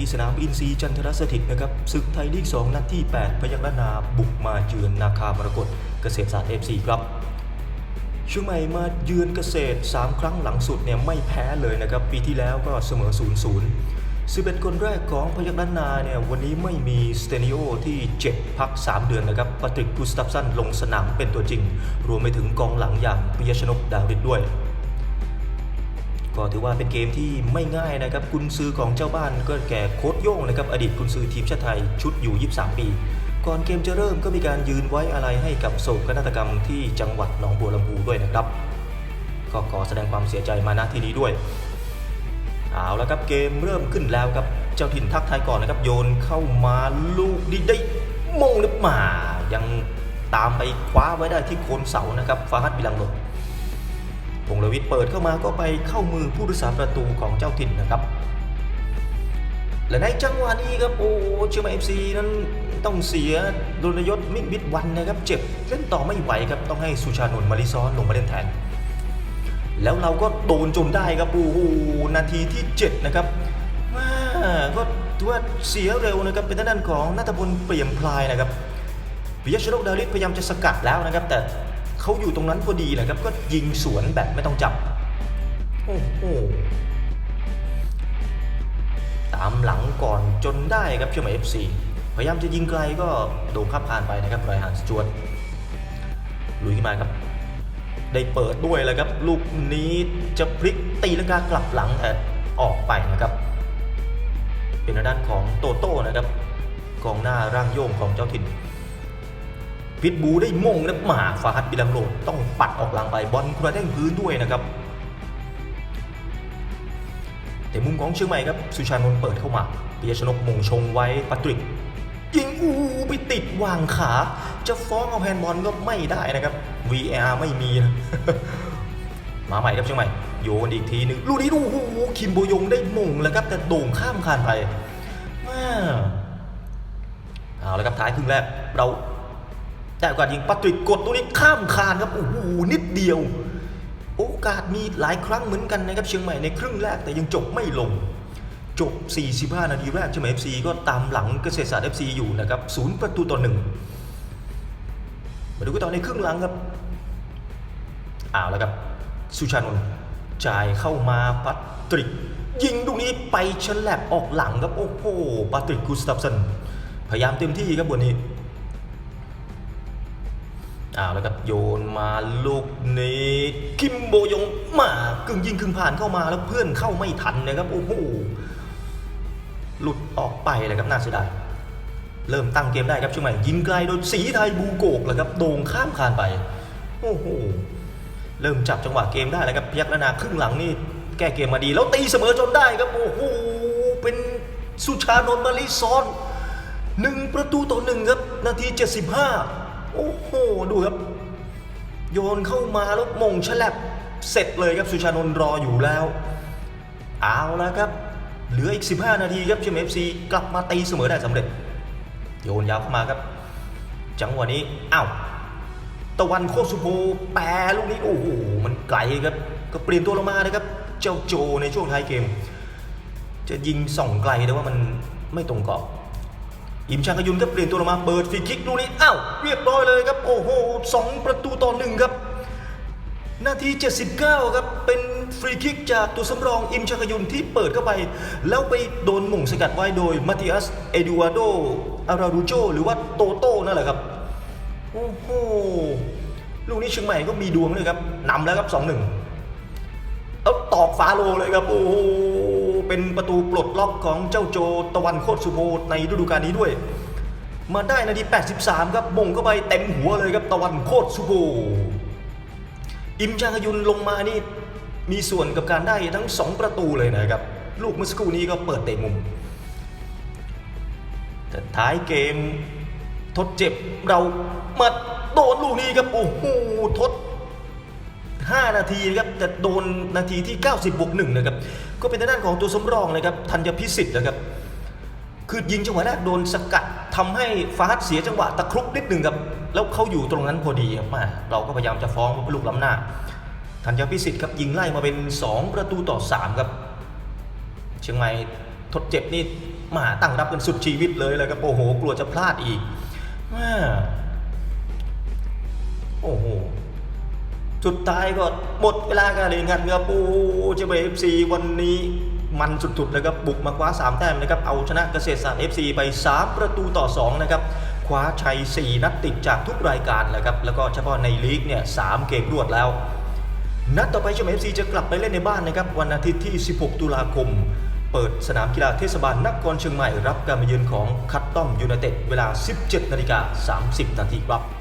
ที่สนามอินทรีย์จันทรสถิตนะครับศึกไทยลีก 2 นัดที่ 8 พยัคฆ์ล้านนาบุกมาเยือนนาคามรกตเกษตรศาสตร์เอฟซีครับเชียงใหม่มาเยือนเกษตร 3 ครั้งหลังสุดเนี่ยไม่แพ้เลยนะครับ ปีที่แล้วก็เสมอ 0-0 11คนแรกของพยัคฆ์ล้านนาเนี่ยวันนี้ไม่มีสเตนิโอที่เจ็บพัก 3 เดือนนะครับปาตริกกุสตัฟสันลงสนามเป็นตัวจริง รวมไปถึงกองหลังอย่างปิยชนกดาวิดด้วย ก็ถือว่าเป็นเกมที่ไม่ง่ายนะครับกุนซือของเจ้าบ้านก็แก่โค้ดโย่งนะครับอดีตกุนซือทีมชาติไทยชุดอยู่ 23 ปี ก่อนเกมจะเริ่มก็มีการยืนไว้อะไรให้กับโศกนาฏกรรมที่จังหวัดหนองบัวลำพูด้วยนะครับ ก็ขอแสดงความเสียใจมาณที่นี้ด้วยเอาแล้วครับเกมเริ่มขึ้นแล้วครับเจ้าถิ่นทักทายก่อนนะครับโยนเข้ามาลูกนี้ได้มงหรือมายังตามไปคว้าไว้ได้ที่โคนเสานะครับฟาฮัดบิลังโล พงษ์ลวิทย์เปิดเข้ามาก็ไปเข้ามือผู้รักษาประตูของเจ้าถิ่นนะครับ และในจังหวะนี้ครับโอ้เชียงใหม่เอฟซีนั้นต้องเสียดลยศมิตรวิทย์วันนะครับเจ็บเล่นต่อไม่ไหวครับต้องให้สุชานนมาริซ้อนลงมาเล่นแทน แล้วเราก็โดนจนได้ครับโอ้โหนาทีที่ 7 นะครับว้าก็ถือว่าเสียเร็วนะครับเป็นด้านของนัทพลเปี่ยมพลายนะครับปิยชนกดาริศพยายามจะสกัดแล้วนะครับ แต่ เขาอยู่ตรงนั้นพอดีนะครับ ก็ยิงสวนแบบไม่ต้องจับ โอ้โห ตามหลังก่อนจนได้ครับเชื่อมเอฟซีพยายามจะยิงไกลก็โดนขับผ่านไปนะครับไรฮันสจวตลุยขึ้นมาครับ ได้เปิดด้วยเลยครับ ลูกนี้จะพลิกตีลังกากลับหลังแต่ออกไปนะครับ เป็นด้านของโตโต้นะครับกองหน้าร่างโยงของเจ้าถิ่น พิทบูได้มงนะหมาฟาฮัดบิลังโลต้องปัดออกหลังไปบอลกระเด้งพื้นด้วยนะครับแต่มุมของเชียงใหม่ครับสุชานนท์เปิดเข้ามาปิยชนกมงชงไว้ปาตริกยิงอูไปติดวางขา จะฟ้องเอาแฮนด์บอลก็ไม่ได้นะครับ VR ไม่มีนะมาใหม่ครับเชียงใหม่ โยนอีกทีหนึ่งลูกนี้ดูโอ้โหคิมโบยงได้มงแล้วครับ แต่โด่งข้ามคานไปว้าเอาแล้วครับท้ายครึ่งแรกเรา ได้โอกาสยิงปาตริกกดตัวนี้ข้ามคานครับโอ้โหนิดเดียว โอกาสมีหลายครั้งเหมือนกันนะครับเชียงใหม่ในครึ่งแรกแต่ยังจบไม่ลง จบ 45 นาทีแรกเชียงใหม่ FC ก็ตามหลังเกษตรศาสตร์ FC อยู่นะครับศูนย์ประตูต่อหนึ่งมาดูกันต่อในครึ่งหลังครับอ้าวแล้วครับสุชานนท์จ่ายเข้ามาปัตริก ยิงลูกนี้ไปฉลับออกหลังครับโอ้โหปัตริกกูสตัฟสันพยายามเต็มที่ครับบนนี้ อ้าวแล้วครับโยนมาลูกนี้คิมโบยงมากึ่งยิงกึ่งผ่านเข้ามาแล้วเพื่อนเข้าไม่ทันนะครับโอ้โหหลุดออกไปเลยครับน่าเสียดายเริ่มตั้งเกมได้ครับเชียงใหม่ยิงไกลโดยสีไทยบูโกกเลยครับโด่งข้ามคานไปโอ้โหเริ่มจับจังหวะเกมได้แล้วครับพยักนานาครึ่งหลังนี่แก้เกมมาดีแล้วตีเสมอจนได้ครับโอ้โหเป็นสุชานนท์มาลิซอนหนึ่งประตูต่อหนึ่งครับนาที 75 โอ้โห ดูครับ โยนเข้ามาแล้วมงฉลับเสร็จเลยครับสุชานนท์รออยู่แล้ว เอาแล้วครับ เหลืออีก 15 นาทีครับเชมเอฟซีกลับมาตีเสมอได้สำเร็จ โยนยาวเข้ามาครับ จังหวะนี้อ้าวตะวันโคสุโพแปรลูกนี้ โอ้โห มันไกลครับ ก็เปลี่ยนตัวลงมานะครับ เจ้าโจในช่วงท้ายเกม จะยิงส่องไกลแต่ว่ามันไม่ตรงกรอบ อิมชางกยุนก็เปลี่ยนตัวลงมาเปิดฟรีคิกลูกนี้อ้าวเรียบร้อยเลยครับโอ้โหสองประตูต่อหนึ่งครับ นาที 79 ครับ เป็นฟรีคิกจากตัวสำรองอิมชางกยุนที่เปิดเข้าไป แล้วไปโดนหม่งสกัดไว้โดยมาติอัสเอดูวาโดอารารูโจหรือว่าโตโต้นั่นแหละครับ โอ้โหลูกนี้เชียงใหม่ก็มีดวงเลยครับนำแล้วครับ 2-1 แล้วตอกฝาโลเลยครับ โอ้โห เป็นประตูปลดล็อกของเจ้าโจตะวันโคตรสุโพในฤดูกาลนี้ด้วย มาได้นาที 83 ครับมงเข้าไปเต็มหัวเลยครับตะวันโคตรสุโพอิมจางยุนลงมานี่มีส่วนกับการได้ทั้ง 2 ประตูเลยนะครับ ลูกเมื่อสักครู่นี้ก็เปิดเตะมุม แต่ท้ายเกมทดเจ็บเรามาโดนลูกนี้ครับโอ้โหทด 5 นาทีนะครับแต่โดนนาทีที่ 90บวก1นะครับก็เป็นทางด้านของตัวสำรองนะครับธัญพิสิทธิ์นะครับคือยิงจังหวะแรกโดนสกัดทำให้ฟาดเสียจังหวะตะครุบนิดหนึ่งครับแล้วเขาอยู่ตรงนั้นพอดีครับมาเราก็พยายามจะฟ้องว่าลูกล้ำหน้าธัญพิสิทธิ์ครับยิงไล่มาเป็น 2 ประตูต่อ 3 ครับ เชียงใหม่ทดเจ็บนี่มาตั้งรับกันสุดชีวิตเลยเลยครับโอ้โห กลัวจะพลาดอีกม่โอ้โห สุดท้ายก็หมดเวลาการเล่นกันครับโอ้เจเบเอฟซีวันนี้มันสุดๆเลยครับบุกมาคว้า 3 แต้มนะครับเอาชนะเกษตรศาสตร์ FC ไป 3 ประตูต่อ 2 นะครับ คว้าชัย 4 นัดติดจากทุกรายการเลยครับ แล้วก็เฉพาะในลีกเนี่ยสามเกมรวดแล้ว นัดต่อไปเชมเอฟซีจะกลับไปเล่นในบ้านนะครับ วันอาทิตย์ที่ 16 ตุลาคม เปิดสนามกีฬาเทศบาลนครเชียงใหม่ รับการมาเยือนของคัตต้อมยูไนเต็ดเวลา 17นาฬิกา30นาทีครับ